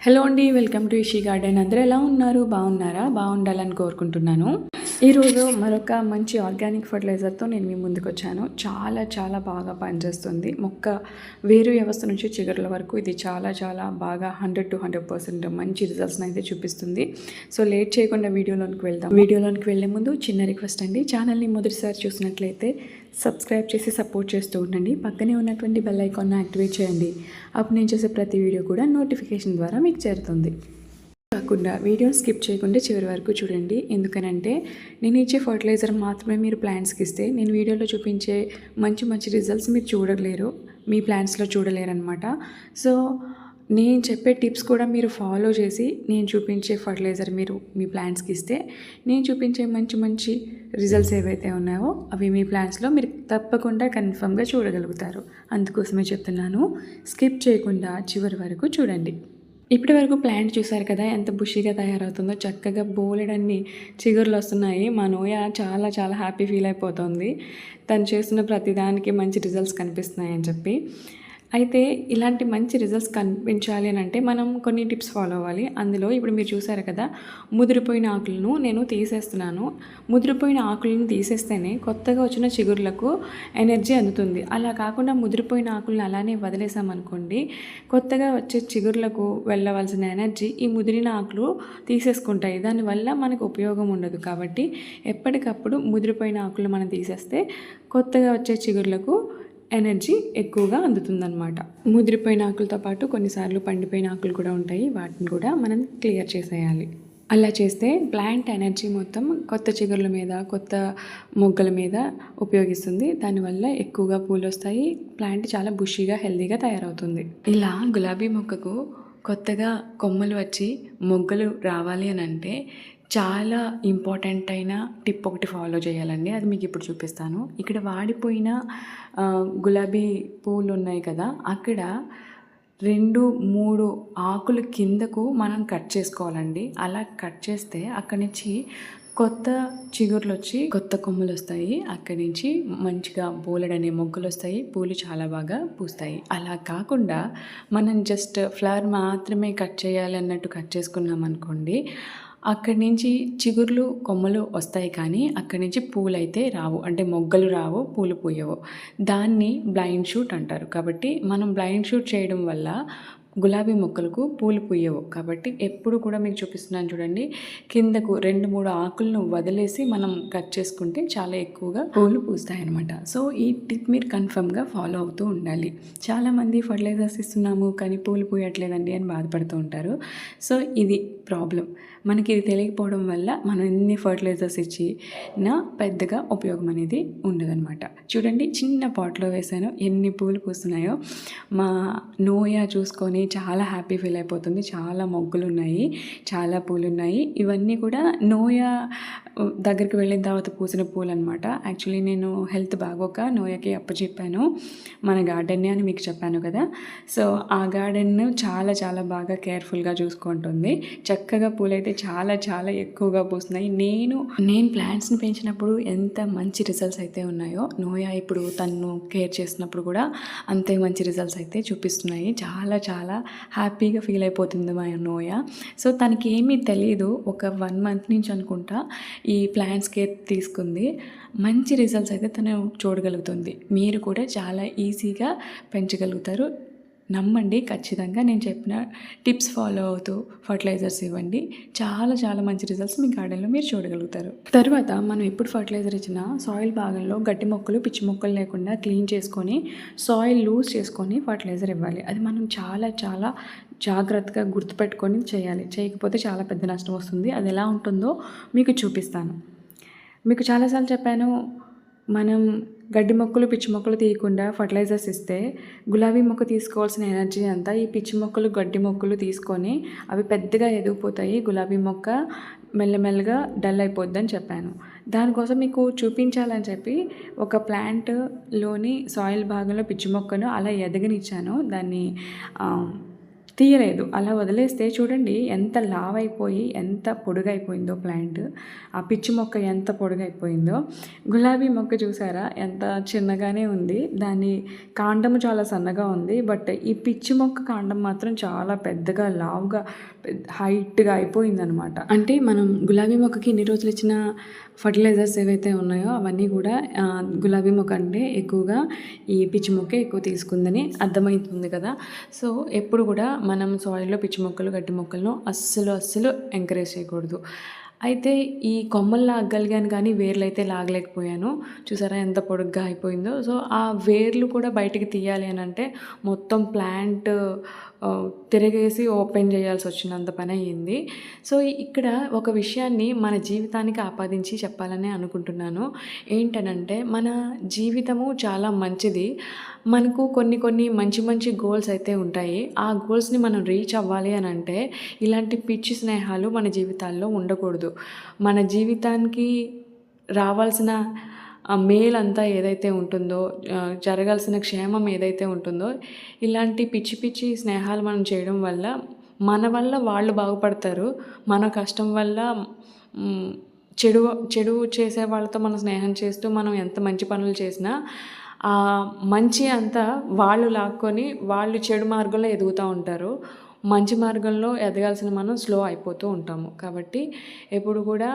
Hello అండి welcome to ఇషీ garden. అందరూ ఎలా ఉన్నారు? బాగున్నారా? బాగుండాలని కోరుకుంటున్నాను. ఈరోజు మరొక మంచి ఆర్గానిక్ ఫర్టిలైజర్తో నేను మీ ముందుకు వచ్చాను చాలా చాలా బాగా పనిచేస్తుంది. మొక్క వేరు వ్యవస్థ నుంచి చిగురుల వరకు ఇది చాలా చాలా బాగా హండ్రెడ్ టు హండ్రెడ్ పర్సెంట్ మంచి రిజల్ట్స్ని అయితే చూపిస్తుంది. సో లేట్ చేయకుండా వీడియోలోనికి వెళ్దాం. వీడియోలోనికి వెళ్ళే ముందు చిన్న రిక్వెస్ట్ అండి. ఛానల్ని మొదటిసారి చూసినట్లయితే సబ్స్క్రైబ్ చేసి సపోర్ట్ చేస్తూ ఉండండి. పక్కనే ఉన్నటువంటి బెల్ ఐకాన్ను యాక్టివేట్ చేయండి. అప్పుడు నేను చేసే ప్రతి వీడియో కూడా నోటిఫికేషన్ ద్వారా మీకు చేరుతుంది. కాకుండా వీడియో స్కిప్ చేయకుండా చివరి వరకు చూడండి. ఎందుకనంటే నేను ఇచ్చే ఫర్టిలైజర్ మాత్రమే మీరు ప్లాంట్స్కి ఇస్తే నేను వీడియోలో చూపించే మంచి మంచి రిజల్ట్స్ మీరు చూడలేరు మీ ప్లాంట్స్లో చూడలేరు అనమాట సో నేను చెప్పే టిప్స్ కూడా మీరు ఫాలో చేసి నేను చూపించే ఫర్టిలైజర్ మీరు మీ ప్లాంట్స్కి ఇస్తే నేను చూపించే మంచి మంచి రిజల్ట్స్ ఏవైతే ఉన్నాయో అవి మీ ప్లాంట్స్లో మీరు తప్పకుండా కన్ఫర్మ్గా చూడగలుగుతారు. అందుకోసమే చెప్తున్నాను స్కిప్ చేయకుండా చివరి వరకు చూడండి. ఇప్పటి వరకు ప్లాంట్ చూసారు కదా ఎంత బుషీగా తయారవుతుందో చక్కగా బోలెడన్ని చిగుర్లు వస్తున్నాయి. మా నోయ చాలా చాలా హ్యాపీ ఫీల్ అయిపోతుంది. తను చేస్తున్న ప్రతిదానికి మంచి రిజల్ట్స్ కనిపిస్తున్నాయని చెప్పి. అయితే ఇలాంటి మంచి రిజల్ట్స్ కనిపించాలి అని అంటే మనం కొన్ని టిప్స్ ఫాలో అవ్వాలి. అందులో ఇప్పుడు మీరు చూసారు కదా ముదిరిపోయిన ఆకులను నేను తీసేస్తున్నాను. ముదిరిపోయిన ఆకులను తీసేస్తేనే కొత్తగా వచ్చిన చిగుర్లకు ఎనర్జీ అందుతుంది. అలా కాకుండా ముదిరిపోయిన ఆకులను అలానే వదిలేసామనుకోండి కొత్తగా వచ్చే చిగుర్లకు వెళ్ళవలసిన ఎనర్జీ ఈ ముదిరిన ఆకులు తీసేసుకుంటాయి. దానివల్ల మనకు ఉపయోగం ఉండదు కాబట్టి ఎప్పటికప్పుడు ముదిరిపోయిన ఆకులు మనం తీసేస్తే కొత్తగా వచ్చే చిగుర్లకు ఎనర్జీ ఎక్కువగా అందుతుందన్నమాట. ముదిరిపోయిన ఆకులతో పాటు కొన్నిసార్లు పండిపోయిన ఆకులు కూడా ఉంటాయి. వాటిని కూడా మనం క్లియర్ చేసేయాలి. అలా చేస్తే ప్లాంట్ ఎనర్జీ మొత్తం కొత్త చిగుర్ల మీద కొత్త మొగ్గల మీద ఉపయోగిస్తుంది. దానివల్ల ఎక్కువగా పూలు వస్తాయి. ప్లాంట్ చాలా బుషీగా హెల్దీగా తయారవుతుంది. ఇలా గులాబీ మొక్కకు కొత్తగా కొమ్మలు వచ్చి మొగ్గలు రావాలి అని అంటే చాలా ఇంపార్టెంట్ అయిన టిప్ ఒకటి ఫాలో చేయాలండి. అది మీకు ఇప్పుడు చూపిస్తాను. ఇక్కడ వాడిపోయిన గులాబీ పూలు ఉన్నాయి కదా అక్కడ రెండు మూడు ఆకులు కిందకు మనం కట్ చేసుకోవాలండి. అలా కట్ చేస్తే అక్కడి నుంచి కొత్త చిగుర్లు వచ్చి కొత్త కొమ్మలు వస్తాయి అక్కడి నుంచి మంచిగా బోలెడనే మొగ్గలు వస్తాయి పూలు చాలా బాగా పూస్తాయి. అలా కాకుండా మనం జస్ట్ ఫ్లవర్ మాత్రమే కట్ చేయాలి అన్నట్టు కట్ చేసుకున్నాం అనుకోండి అక్కడి నుంచి చిగుర్లు కొమ్మలు వస్తాయి కానీ అక్కడి నుంచి పూలు అయితే రావు. అంటే మొగ్గలు రావు పూలు పూయవు. దాన్ని బ్లైండ్ షూట్ అంటారు. కాబట్టి మనం బ్లైండ్ షూట్ చేయడం వల్ల గులాబీ మొక్కలకు పూలు పూయవు. కాబట్టి ఎప్పుడు కూడా మీకు చూపిస్తున్నాను చూడండి. కిందకు రెండు మూడు ఆకులను వదిలేసి మనం కట్ చేసుకుంటే చాలా ఎక్కువగా పూలు పూస్తాయి అనమాట సో ఈ టిప్ మీరు కన్ఫర్మ్గా ఫాలో అవుతూ ఉండాలి. చాలామంది ఫర్టిలైజర్స్ ఇస్తున్నాము కానీ పూలు పూయట్లేదండి అని బాధపడుతూ ఉంటారు. సో ఇది ప్రాబ్లం. మనకి ఇది తెలియకపోవడం వల్ల మనం ఎన్ని ఫర్టిలైజర్స్ ఇచ్చి నా పెద్దగా ఉపయోగం అనేది ఉండదన్నమాట. చూడండి చిన్న పాట్లో వేసాను. ఎన్ని పూలు పూస్తున్నాయో. మా నోయా చూసుకొని చాలా హ్యాపీ ఫీల్ అయిపోతుంది. చాలా మొగ్గులు ఉన్నాయి చాలా పూలు ఉన్నాయి ఇవన్నీ కూడా నోయా దగ్గరికి వెళ్ళిన తర్వాత పూసిన పూలు అనమాట యాక్చువల్లీ నేను హెల్త్ బాగోక నోయాకి అప్పచెప్పాను. మన గార్డెన్నే అని మీకు చెప్పాను కదా. సో ఆ గార్డెన్ చాలా చాలా బాగా కేర్ఫుల్గా చూసుకుంటుంది. చక్కగా పూలైతే చాలా చాలా ఎక్కువగా పూస్తున్నాయి. నేను నేను ప్లాంట్స్ని పెంచినప్పుడు ఎంత మంచి రిజల్ట్స్ అయితే ఉన్నాయో నోయా ఇప్పుడు తను కేర్ చేసినప్పుడు కూడా అంతే మంచి రిజల్ట్స్ అయితే చూపిస్తున్నాయి. చాలా చాలా హ్యాపీగా ఫీల్ అయిపోతుంది మా నోయా. సో తనకి ఏమీ తెలియదు ఒక వన్ మంత్ నుంచి అనుకుంటా ఈ ప్లాంట్స్ కేర్ తీసుకుంది. మంచి రిజల్ట్స్ అయితే తను చూడగలుగుతుంది. మీరు కూడా చాలా ఈజీగా పెంచగలుగుతారు. నమ్మండి ఖచ్చితంగా నేను చెప్పిన టిప్స్ ఫాలో అవుతూ ఫర్టిలైజర్స్ ఇవ్వండి. చాలా చాలా మంచి రిజల్ట్స్ మీ గార్డెన్లో మీరు చూడగలుగుతారు. తర్వాత మనం ఎప్పుడు ఫర్టిలైజర్ ఇచ్చినా సాయిల్ భాగంలో గట్టి మొక్కలు పిచ్చి మొక్కలు లేకుండా క్లీన్ చేసుకొని సాయిల్ లూజ్ చేసుకొని ఫర్టిలైజర్ ఇవ్వాలి. అది మనం చాలా చాలా జాగ్రత్తగా గుర్తుపెట్టుకొని చేయాలి. చేయకపోతే చాలా పెద్ద నష్టం వస్తుంది. అది ఎలా ఉంటుందో మీకు చూపిస్తాను. మీకు చాలాసార్లు చెప్పాను మనం గడ్డి మొక్కలు పిచ్చి మొక్కలు తీయకుండా ఫర్టిలైజర్స్ ఇస్తే గులాబీ మొక్క తీసుకోవాల్సిన ఎనర్జీ అంతా ఈ పిచ్చి మొక్కలు గడ్డి మొక్కలు తీసుకొని అవి పెద్దగా ఎదిగిపోతాయి. గులాబీ మొక్క మెల్లమెల్లగా డల్ అయిపోద్దని చెప్పాను. దానికోసం మీకు చూపించాలని చెప్పి ఒక ప్లాంట్లోని సాయిల్ భాగంలో పిచ్చి మొక్కను అలా ఎదగనిచ్చాను. దాన్ని తీయలేదు. అలా వదిలేస్తే చూడండి ఎంత లావ్ అయిపోయి ఎంత పొడుగైపోయిందో ప్లాంట్. ఆ పిచ్చి మొక్క ఎంత పొడుగైపోయిందో. గులాబీ మొక్క చూసారా? ఎంత చిన్నగానే ఉంది. దాని కాండం చాలా సన్నగా ఉంది. బట్ ఈ పిచ్చి మొక్క కాండం మాత్రం చాలా పెద్దగా లావుగా హైట్గా అయిపోయిందనమాట. అంటే మనం గులాబీ మొక్కకి ఎన్ని రోజులు ఇచ్చిన ఫర్టిలైజర్స్ ఏవైతే ఉన్నాయో అవన్నీ కూడా గులాబీ మొక్క అంటే ఎక్కువగా ఈ పిచ్చి మొక్క ఎక్కువ తీసుకుందని అర్థమవుతుంది కదా. సో ఎప్పుడు కూడా మనం సాయిల్లో పిచ్చి మొక్కలు గట్టి మొక్కలను అస్సలు అస్సలు ఎంకరేజ్ చేయకూడదు. అయితే ఈ కొమ్మలు లాగగలిగాను కానీ వేర్లు అయితే లాగలేకపోయాను. చూసారా ఎంత పొడుగ్గా అయిపోయిందో. సో ఆ వేర్లు కూడా బయటికి తీయాలి అని అంటే మొత్తం ప్లాంట్ తిరిగేసి ఓపెన్ చేయాల్సి వచ్చినంత పని అయ్యింది. సో ఇక్కడ ఒక విషయాన్ని మన జీవితానికి ఆపాదించి చెప్పాలని అనుకుంటున్నాను. ఏంటనంటే మన జీవితము చాలా మంచిది. మనకు కొన్ని కొన్ని మంచి మంచి గోల్స్ అయితే ఉంటాయి. ఆ గోల్స్ని మనం రీచ్ అవ్వాలి అని అంటే ఇలాంటి పిచ్చి స్నేహాలు మన జీవితాల్లో ఉండకూడదు. మన జీవితానికి రావాల్సిన మేలంతా మేల్ అంతా ఏదైతే ఉంటుందో జరగాల్సిన క్షేమం ఏదైతే ఉంటుందో ఇలాంటి పిచ్చి పిచ్చి స్నేహాలు మనం చేయడం వల్ల మన వల్ల వాళ్ళు బాగుపడతారు. మన కష్టం వల్ల చెడు చెడు చేసే వాళ్ళతో మనం స్నేహం చేస్తూ మనం ఎంత మంచి పనులు చేసినా ఆ మంచి అంతా వాళ్ళు లాక్కొని వాళ్ళు చెడు మార్గంలో ఎదుగుతూ ఉంటారు. మంచి మార్గంలో ఎదగాల్సిన మనం స్లో అయిపోతూ ఉంటాము. కాబట్టి ఎప్పుడు కూడా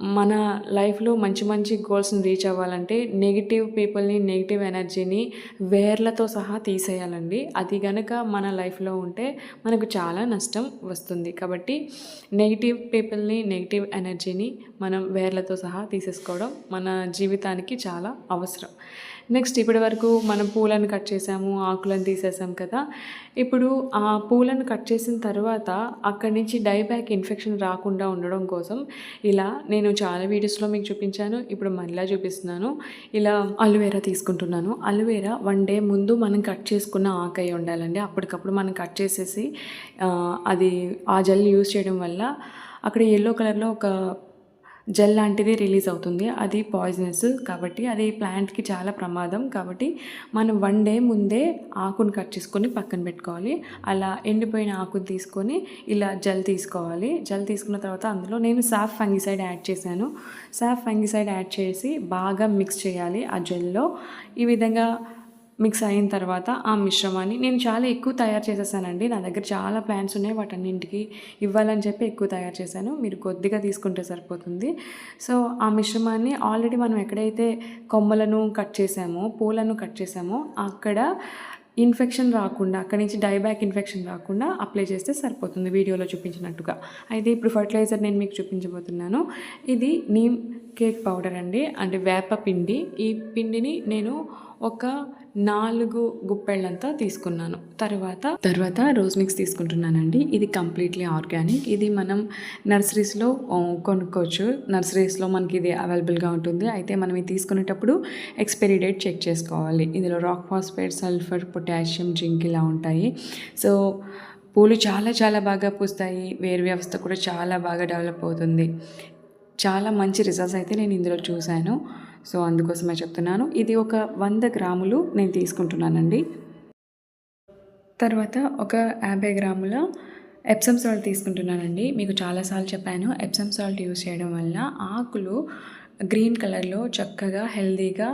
మన లైఫ్లో మంచి మంచి గోల్స్ని రీచ్ అవ్వాలంటే నెగిటివ్ పీపుల్ని నెగిటివ్ ఎనర్జీని వేర్లతో సహా తీసేయాలండి. అది గనక మన లైఫ్లో ఉంటే మనకు చాలా నష్టం వస్తుంది. కాబట్టి నెగిటివ్ పీపుల్ని నెగిటివ్ ఎనర్జీని మనం వేర్లతో సహా తీసేసుకోవడం మన జీవితానికి చాలా అవసరం. నెక్స్ట్ ఇప్పటి వరకు మనం పూలను కట్ చేసాము ఆకులను తీసేసాం కదా. ఇప్పుడు ఆ పూలను కట్ చేసిన తర్వాత అక్కడి నుంచి డైబ్యాక్ ఇన్ఫెక్షన్ రాకుండా ఉండడం కోసం ఇలా నేను చాలా వీడియోస్లో మీకు చూపించాను. ఇప్పుడు మళ్ళీ చూపిస్తున్నాను. ఇలా అలోవేరా తీసుకుంటున్నాను. అలోవేరా వన్ డే ముందు మనం కట్ చేసుకున్న ఆకై ఉండాలండి. అప్పటికప్పుడు మనం కట్ చేసేసి అది ఆ జెల్ యూజ్ చేయడం వల్ల అక్కడ ఎల్లో కలర్లో ఒక జెల్ లాంటిది రిలీజ్ అవుతుంది. అది పాయిజనస్ కాబట్టి అది ప్లాంట్కి చాలా ప్రమాదం. కాబట్టి మనం వన్ డే ముందే ఆకును కట్ చేసుకొని పక్కన పెట్టుకోవాలి. అలా ఎండిపోయిన ఆకును తీసుకొని ఇలా జెల్ తీసుకోవాలి. జెల్ తీసుకున్న తర్వాత అందులో నేను సాఫ్ ఫంగిసైడ్ యాడ్ చేశాను. సాఫ్ ఫంగిసైడ్ యాడ్ చేసి బాగా మిక్స్ చేయాలి ఆ జెల్లో. ఈ విధంగా మిక్స్ అయిన తర్వాత ఆ మిశ్రమాన్ని నేను చాలా ఎక్కువ తయారు చేసేసానండి. నా దగ్గర చాలా ప్లాన్స్ ఉన్నాయి వాటన్నింటికి ఇవ్వాలని చెప్పి ఎక్కువ తయారు చేశాను. మీరు కొద్దిగా తీసుకుంటే సరిపోతుంది. సో ఆ మిశ్రమాన్ని ఆల్రెడీ మనం ఎక్కడైతే కొమ్మలను కట్ చేసామో పూలను కట్ చేసామో అక్కడ ఇన్ఫెక్షన్ రాకుండా అక్కడి నుంచి డైబ్యాక్ ఇన్ఫెక్షన్ రాకుండా అప్లై చేస్తే సరిపోతుంది వీడియోలో చూపించినట్టుగా. అయితే ఇప్పుడు ఫర్టిలైజర్ నేను మీకు చూపించబోతున్నాను. ఇది నీమ్ కేక్ పౌడర్ అండి. అంటే వేప పిండి. ఈ పిండిని నేను ఒక నాలుగు గుప్పెళ్ళంతా తీసుకున్నాను. తర్వాత తర్వాత రోజ్ మిక్స్ తీసుకుంటున్నానండి. ఇది కంప్లీట్లీ ఆర్గానిక్. ఇది మనం నర్సరీస్లో కొనుక్కోవచ్చు. నర్సరీస్లో మనకి ఇది అవైలబుల్గా ఉంటుంది. అయితే మనం ఇది తీసుకునేటప్పుడు ఎక్స్పైరీ డేట్ చెక్ చేసుకోవాలి. ఇందులో rock phosphate sulphur potassium zinc ఇలా ఉంటాయి. సో పూలు చాలా చాలా బాగా పూస్తాయి. వేరు వ్యవస్థ కూడా చాలా బాగా డెవలప్ అవుతుంది. చాలా మంచి రిజల్ట్స్ అయితే నేను ఇందులో చూశాను. సో అందుకోసమే చెప్తున్నాను. ఇది ఒక వంద గ్రాములు నేను తీసుకుంటున్నానండి. తర్వాత ఒక యాభై గ్రాముల ఎప్సమ్ సాల్ట్ తీసుకుంటున్నానండి. మీకు చాలాసార్లు చెప్పాను ఎప్సమ్ సాల్ట్ యూస్ చేయడం వల్ల ఆకులు గ్రీన్ కలర్లో చక్కగా హెల్దీగా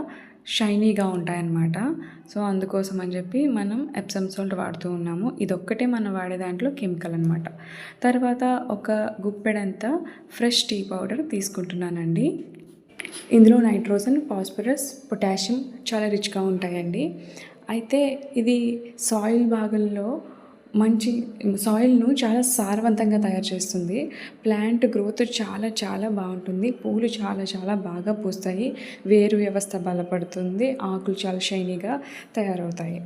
షైనీగా ఉంటాయన్నమాట. సో అందుకోసం అని చెప్పి మనం ఎప్సమ్ సాల్ట్ వాడుతూ ఉన్నాము. ఇదొక్కటే మనం వాడే దాంట్లో కెమికల్ అనమాట తర్వాత ఒక గుప్పెడంత ఫ్రెష్ టీ పౌడర్ తీసుకుంటున్నానండి. ఇందులో నైట్రోజన్ ఫాస్ఫరస్ పొటాషియం చాలా రిచ్గా ఉంటాయండి. అయితే ఇది సాయిల్ భాగంలో మంచి సాయిల్ను చాలా సారవంతంగా తయారు చేస్తుంది. ప్లాంట్ గ్రోత్ చాలా చాలా బాగుంటుంది. పూలు చాలా చాలా బాగా పూస్తాయి. వేరు వ్యవస్థ బలపడుతుంది. ఆకులు చాలా షైనీగా తయారవుతాయి.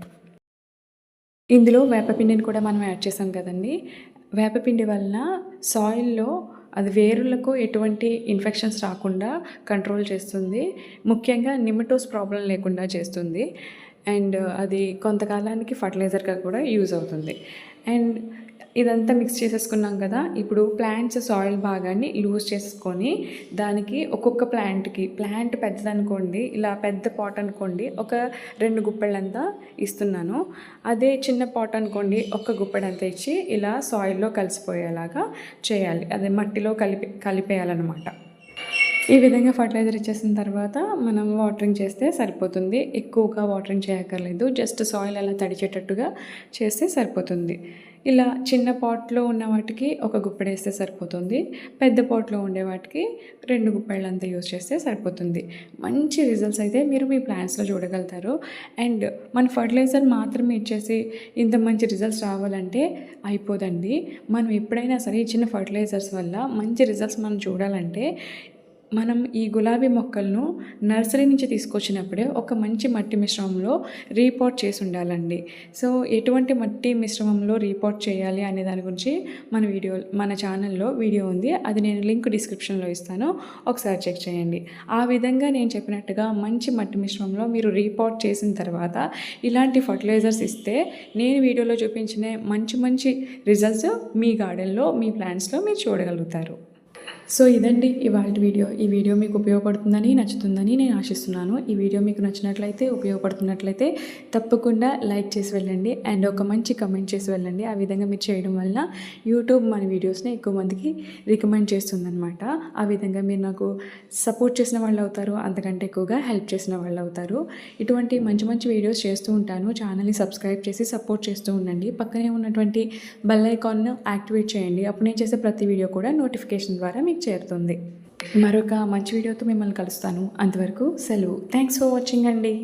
ఇందులో వేపపిండిని కూడా మనం యాడ్ చేసాం కదండి. వేపపిండి వలన సాయిల్లో అది వేరులకు ఎటువంటి ఇన్ఫెక్షన్స్ రాకుండా కంట్రోల్ చేస్తుంది. ముఖ్యంగా నిమటోస్ ప్రాబ్లం లేకుండా చేస్తుంది. అండ్ uh, అది కొంతకాలానికి ఫర్టిలైజర్గా కూడా యూజ్ అవుతుంది. అండ్ ఇదంతా మిక్స్ చేసేసుకున్నాం కదా. ఇప్పుడు ప్లాంట్స్ సాయిల్ భాగాన్ని లూజ్ చేసుకొని దానికి ఒక్కొక్క ప్లాంట్కి ప్లాంట్ పెద్దదనుకోండి ఇలా పెద్ద పాట్ అనుకోండి ఒక రెండు గుప్పెళ్ళంతా ఇస్తున్నాను. అదే చిన్న పాట్ అనుకోండి ఒక్క గుప్పెడంతా ఇచ్చి ఇలా సాయిల్లో కలిసిపోయేలాగా చేయాలి. అదే మట్టిలో కలిపి కలిపేయాలన్నమాట. ఈ విధంగా ఫర్టిలైజర్ ఇచ్చేసిన తర్వాత మనం వాటరింగ్ చేస్తే సరిపోతుంది. ఎక్కువగా వాటరింగ్ చేయక్కర్లేదు. జస్ట్ సాయిల్ అలా తడిచేటట్టుగా చేస్తే సరిపోతుంది. ఇలా చిన్న పాట్లో ఉన్న వాటికి ఒక గుప్పెడేస్తే సరిపోతుంది. పెద్ద పాట్లో ఉండే వాటికి రెండు గుప్పెళ్ళంతా యూస్ చేస్తే సరిపోతుంది. మంచి రిజల్ట్స్ అయితే మీరు మీ ప్లాన్స్లో చూడగలుగుతారు. అండ్ మన ఫర్టిలైజర్ మాత్రమే ఇచ్చేసి ఇంత మంచి రిజల్ట్స్ రావాలంటే అయిపోదండి. మనం ఎప్పుడైనా సరే ఇచ్చిన ఫర్టిలైజర్స్ వల్ల మంచి రిజల్ట్స్ మనం చూడాలంటే మనం ఈ గులాబీ మొక్కలను నర్సరీ నుంచి తీసుకొచ్చినప్పుడే ఒక మంచి మట్టి మిశ్రమంలో రీపోర్ట్ చేసి ఉండాలండి. సో ఎటువంటి మట్టి మిశ్రమంలో రీపోర్ట్ చేయాలి అనే దాని గురించి మన వీడియో మన ఛానల్లో వీడియో ఉంది. అది నేను లింక్ డిస్క్రిప్షన్లో ఇస్తాను. ఒకసారి చెక్ చేయండి. ఆ విధంగా నేను చెప్పినట్టుగా మంచి మట్టి మిశ్రమంలో మీరు రీపోర్ట్ చేసిన తర్వాత ఇలాంటి ఫర్టిలైజర్స్ ఇస్తే నేను వీడియోలో చూపించిన మంచి మంచి రిజల్ట్స్ మీ గార్డెన్లో మీ ప్లాంట్స్లో మీరు చూడగలుగుతారు. సో ఇదండి ఇవాళ వీడియో. ఈ వీడియో మీకు ఉపయోగపడుతుందని నచ్చుతుందని నేను ఆశిస్తున్నాను. ఈ వీడియో మీకు నచ్చినట్లయితే ఉపయోగపడుతున్నట్లయితే తప్పకుండా లైక్ చేసి వెళ్ళండి. అండ్ ఒక మంచి కమెంట్ చేసి వెళ్ళండి. ఆ విధంగా మీరు చేయడం వల్ల యూట్యూబ్ మన వీడియోస్ని ఎక్కువ మందికి రికమెండ్ చేస్తుందన్నమాట. ఆ విధంగా మీరు నాకు సపోర్ట్ చేసిన వాళ్ళు అవుతారు అంతకంటే ఎక్కువగా హెల్ప్ చేసిన వాళ్ళు అవుతారు. ఇటువంటి మంచి మంచి వీడియోస్ చేస్తూ ఉంటాను. ఛానల్ని సబ్స్క్రైబ్ చేసి సపోర్ట్ చేస్తూ ఉండండి. పక్కనే ఉన్నటువంటి బెల్ ఐకాన్ను యాక్టివేట్ చేయండి. అప్పుడు నేను చేసే ప్రతి వీడియో కూడా నోటిఫికేషన్ ద్వారా మీకు చేరుతుంది. మరొక మంచి వీడియోతో మిమ్మల్ని కలుస్తాను. అంతవరకు సెలవు. థ్యాంక్స్ ఫర్ వాచింగ్ అండి.